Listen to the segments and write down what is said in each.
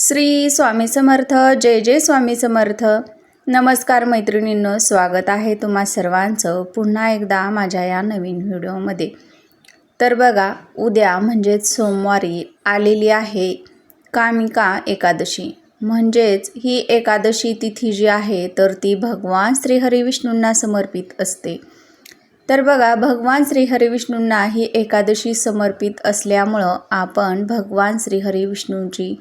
श्री स्वामी समर्थ जय जय स्वामी समर्थ. नमस्कार मैत्रिणींनो स्वागत आहे तुम्हा सर्वांचं पुन्हा एकदा माझ्या या नवीन व्हिडिओमध्ये. तर बघा उद्या म्हणजेच सोमवारी आलेली आहे कामिका एकादशी. म्हणजेच ही एकादशी तिथी जी आहे तर ती भगवान श्रीहरिविष्णूंना समर्पित असते. तर बघा भगवान श्रीहरिविष्णूंना ही एकादशी समर्पित असल्यामुळं आपण भगवान श्रीहरिविष्णूंची विष्णूंची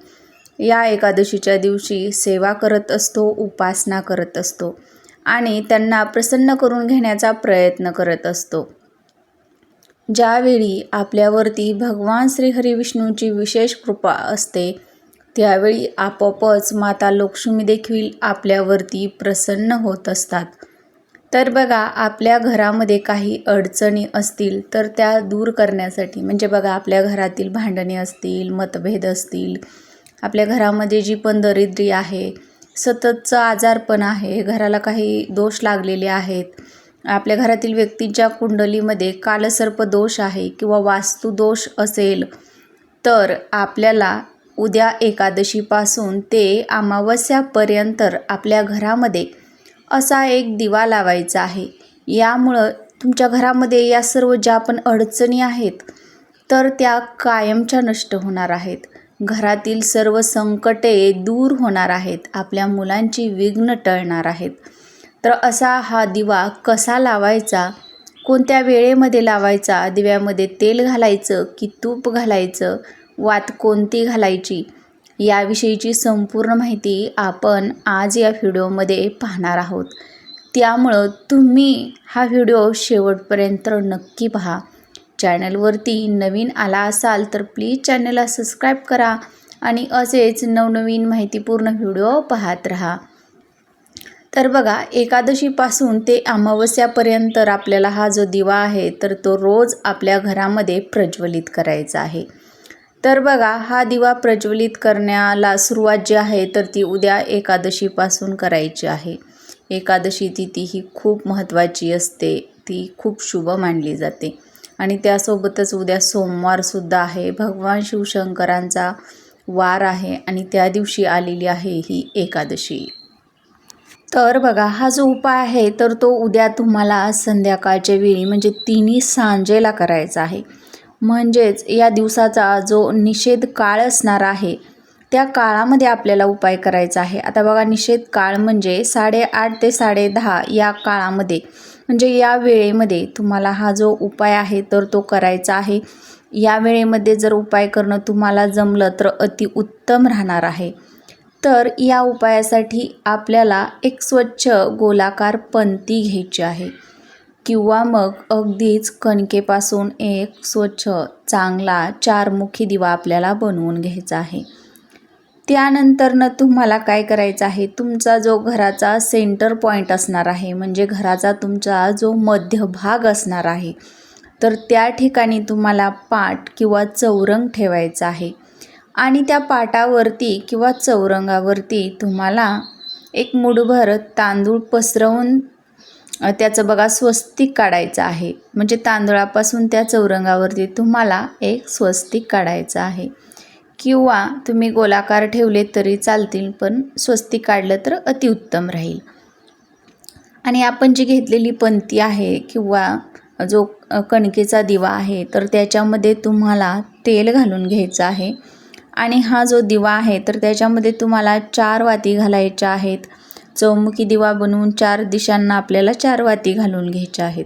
या एकादशीच्या दिवशी सेवा करत असतो उपासना करत असतो आणि त्यांना प्रसन्न करून घेण्याचा प्रयत्न करत असतो. ज्यावेळी आपल्यावरती भगवान श्रीहरी विष्णूंची विशेष कृपा असते त्यावेळी आपोआपच माता लक्ष्मी देखील आपल्यावरती प्रसन्न होत असतात. तर बघा आपल्या घरामध्ये काही अडचणी असतील तर त्या दूर करण्यासाठी म्हणजे बघा आपल्या घरातील भांडणे असतील मतभेद असतील आपल्या घरामध्ये जी पण दरिद्री आहे सततचं आजारपण आहे घराला काही दोष लागलेले आहेत आपल्या घरातील व्यक्तींच्या कुंडलीमध्ये कालसर्प दोष आहे किंवा वास्तुदोष असेल तर आपल्याला उद्या एकादशीपासून ते अमावस्यापर्यंत आपल्या घरामध्ये असा एक दिवा लावायचा आहे. यामुळं तुमच्या घरामध्ये या सर्व ज्या पण अडचणी आहेत तर त्या कायमच्या नष्ट होणार आहेत. घरातील सर्व संकटे दूर होणार आहेत. आपल्या मुलांची विघ्न टळणार आहेत. तर असा हा दिवा कसा लावायचा? कोणत्या वेळेमध्ये लावायचा? दिव्यामध्ये तेल घालायचं की तूप घालायचं? वात कोणती घालायची? याविषयीची संपूर्ण माहिती आपण आज या व्हिडिओमध्ये पाहणार आहोत. त्यामुळं तुम्ही हा व्हिडिओ शेवटपर्यंत नक्की पहा. चॅनलवरती नवीन आला असाल तर प्लीज चॅनलला सबस्क्राईब करा आणि असेच नवनवीन माहितीपूर्ण व्हिडिओ पाहत राहा. तर बघा एकादशीपासून ते अमावस्यापर्यंत आपल्याला हा जो दिवा आहे तर तो रोज आपल्या घरामध्ये प्रज्वलित करायचा आहे. तर बघा हा दिवा प्रज्वलित करण्याला सुरुवात जी आहे तर ती उद्या एकादशीपासून करायची आहे. एकादशी तिथी ही खूप महत्त्वाची असते ती खूप शुभ मानली जाते. आणि त्यासोबतच उद्या सोमवारसुद्धा आहे. भगवान शिवशंकरांचा वार आहे आणि त्या दिवशी आलेली आहे ही एकादशी. तर बघा हा जो उपाय आहे तर तो उद्या तुम्हाला संध्याकाळच्या वेळी म्हणजे तिन्ही सांजेला करायचा आहे. म्हणजेच या दिवसाचा जो निषेध काळ असणार आहे त्या काळामध्ये आपल्याला उपाय करायचा आहे. आता बघा निषेध काळ म्हणजे साडेआठ ते साडेदहा या काळामध्ये म्हणजे या वेळेमध्ये तुम्हाला हा जो उपाय आहे तर तो करायचा आहे. या वेळेमध्ये जर उपाय करणं तुम्हाला जमलं तर अतिउत्तम राहणार आहे. तर या उपायासाठी आपल्याला एक स्वच्छ गोलाकार पंती घ्यायची आहे. किंवा मग अगदीच कणकेपासून एक स्वच्छ चांगला चारमुखी दिवा आपल्याला बनवून घ्यायचा आहे. त्यानंतरनं तुम्हाला काय करायचं आहे? तुमचा जो घराचा सेंटर पॉईंट असणार आहे म्हणजे घराचा तुमचा जो मध्यभाग असणार आहे तर त्या ठिकाणी तुम्हाला पाट किंवा चौरंग ठेवायचा आहे. आणि त्या पाटावरती किंवा चौरंगावरती तुम्हाला एक मुठभर तांदूळ पसरवून त्याचं बघा स्वस्तिक काढायचं आहे. म्हणजे तांदूळापासून त्या चौरंगावरती तुम्हाला एक स्वस्तिक काढायचं आहे. किंवा तुम्ही गोलाकार ठेवले तरी चालतील पण स्वस्ती काढलं तर अतिउत्तम राहील. आणि आपण जी घेतलेली पंती आहे किंवा जो कणकेचा दिवा आहे तर त्याच्यामध्ये तुम्हाला तेल घालून घ्यायचं आहे. आणि हा जो दिवा आहे तर त्याच्यामध्ये तुम्हाला चार वाती घालायच्या आहेत. चौमुखी दिवा बनवून चार दिशांना आपल्याला चार वाती घालून घ्यायच्या आहेत.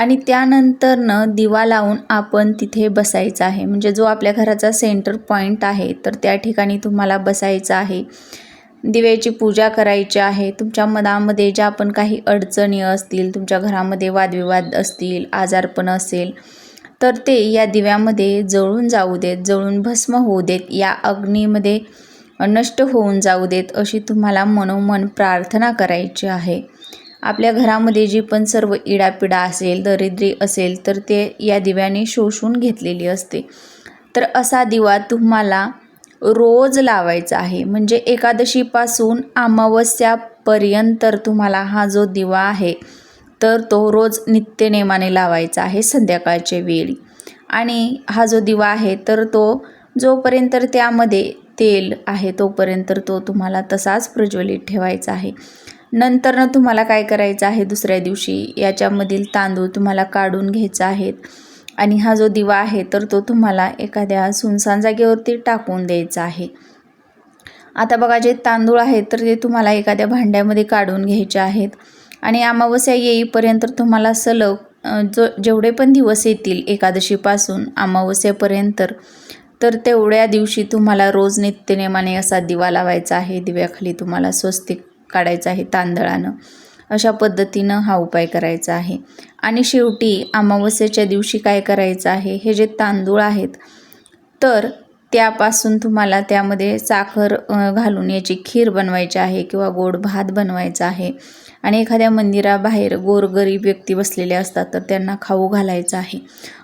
आणि त्यानंतरनं दिवा लावून आपण तिथे बसायचं आहे. म्हणजे जो आपल्या घराचा सेंटर पॉईंट आहे तर त्या ठिकाणी तुम्हाला बसायचं आहे. दिव्याची पूजा करायची आहे. तुमच्या मनामध्ये ज्या पण काही अडचणी असतील तुमच्या घरामध्ये वादविवाद असतील आजारपण असेल तर ते या दिव्यामध्ये जळून जाऊ देत जळून भस्म होऊ देत या अग्नीमध्ये नष्ट होऊन जाऊ देत अशी तुम्हाला मनोमन प्रार्थना करायची आहे. आपल्या घरामध्ये जी पण सर्व इडापिडा असेल दरिद्री असेल तर ते या दिव्याने शोषून घेतलेली असते. तर असा दिवा तुम्हाला रोज लावायचा आहे. म्हणजे एकादशीपासून अमावस्यापर्यंत तुम्हाला हा जो दिवा आहे तर तो रोज नित्यनेमाने लावायचा आहे संध्याकाळच्या वेळी. आणि हा जो दिवा आहे तर तो जोपर्यंत त्यामध्ये तेल आहे तोपर्यंत तो तुम्हाला तसाच प्रज्वलित ठेवायचा आहे. नंतरनं तुम्हाला काय करायचं आहे दुसऱ्या दिवशी? याच्यामधील तांदूळ तुम्हाला काढून घ्यायचा आहेत. आणि हा जो दिवा आहे तर तो तुम्हाला एखाद्या सुनसान जागेवरती टाकून द्यायचा आहे. आता बघा जे तांदूळ आहेत तर ते तुम्हाला एखाद्या भांड्यामध्ये काढून घ्यायचे आहेत. आणि अमावस्या येईपर्यंत तुम्हाला सलग जो जेवढे पण दिवस येतील एकादशीपासून अमावस्यापर्यंत तर तेवढ्या दिवशी तुम्हाला रोज नित्यनेमाने असा दिवा लावायचा आहे. दिव्याखाली तुम्हाला स्वस्तिक काढायचं आहे तांदळानं. अशा पद्धतीनं हा उपाय करायचा आहे. आणि शेवटी अमावस्येच्या दिवशी काय करायचं आहे? हे जे तांदूळ आहेत तर त्यापासून तुम्हाला त्यामध्ये साखर घालून याची खीर बनवायची आहे किंवा गोड भात बनवायचा आहे. आणि एखाद्या मंदिराबाहेर गोरगरीब व्यक्ती बसलेले असतात तर त्यांना खाऊ घालायचं आहे.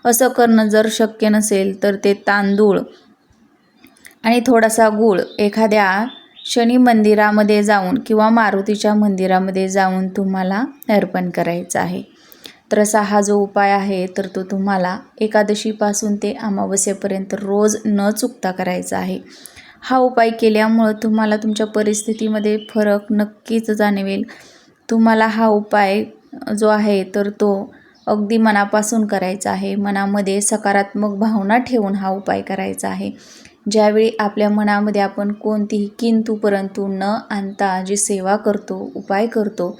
असं करणं जर शक्य नसेल तर ते तांदूळ आणि थोडासा गूळ एखाद्या शनी मंदिरामध्ये जाऊन किंवा मारुतीच्या मंदिरामध्ये जाऊन तुम्हाला अर्पण करायचं आहे. तर असा हा जो उपाय आहे तर तो तुम्हाला एकादशीपासून ते अमावस्येपर्यंत रोज न चुकता करायचा आहे. हा उपाय केल्यामुळं तुम्हाला तुमच्या परिस्थितीमध्ये फरक नक्कीच जाणवेल. तुम्हाला हा उपाय जो आहे तर तो अगदी मनापासून करायचा आहे. मनामध्ये सकारात्मक भावना ठेवून हा उपाय करायचा आहे. ज्यावेळी आपल्या मनामध्ये आपण कोणतीही किंतु परंतु न आणता जी सेवा करतो उपाय करतो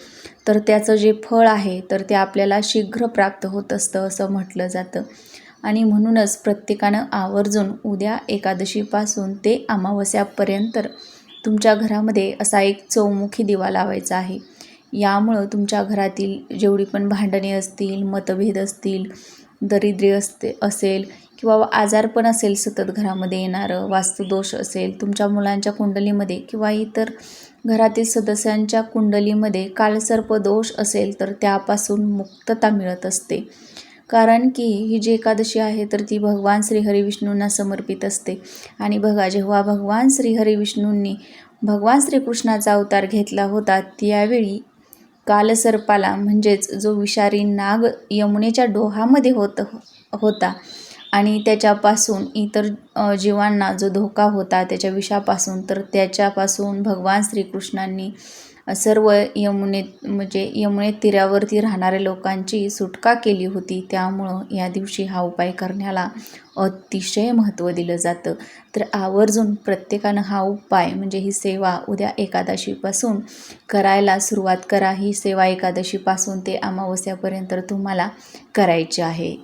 तर त्याचं जे फळ आहे तर ते आपल्याला शीघ्र प्राप्त होत असतं असं म्हटलं जातं. आणि म्हणूनच प्रत्येकानं आवर्जून उद्या एकादशीपासून ते अमावस्यापर्यंत तुमच्या घरामध्ये असा एक चौमुखी दिवा लावायचा आहे. यामुळं तुमच्या घरातील जेवढी पण भांडणे असतील मतभेद असतील दरिद्र्य असते असेल किंवा आजारपण असेल सतत घरामध्ये येणारं वास्तुदोष असेल तुमच्या मुलांच्या कुंडलीमध्ये किंवा इतर घरातील सदस्यांच्या कुंडलीमध्ये कालसर्प दोष असेल तर त्यापासून मुक्तता मिळत असते. कारण की ही जी एकादशी आहे तर ती भगवान श्रीहरी विष्णूंना समर्पित असते. आणि बघा जेव्हा भगवान श्रीहरी विष्णूंनी भगवान श्रीकृष्णाचा अवतार घेतला होता त्यावेळी कालसर्पाला म्हणजेच जो विषारी नाग यमुनेच्या डोहामध्ये होत होता आणि त्याच्यापासून इतर जीवांना जो धोका होता त्याच्या विषापासून तर त्याच्यापासून भगवान श्रीकृष्णांनी सर्व यमुनेत म्हणजे यमुने तीरावरती राहणाऱ्या लोकांची सुटका केली होती. त्यामुळं या दिवशी हा उपाय करण्याला अतिशय महत्त्व दिलं जातं. तर आवर्जून प्रत्येकानं हा उपाय म्हणजे ही सेवा उद्या एकादशीपासून करायला सुरुवात करा. ही सेवा एकादशीपासून ते अमावस्यापर्यंत तुम्हाला करायची आहे.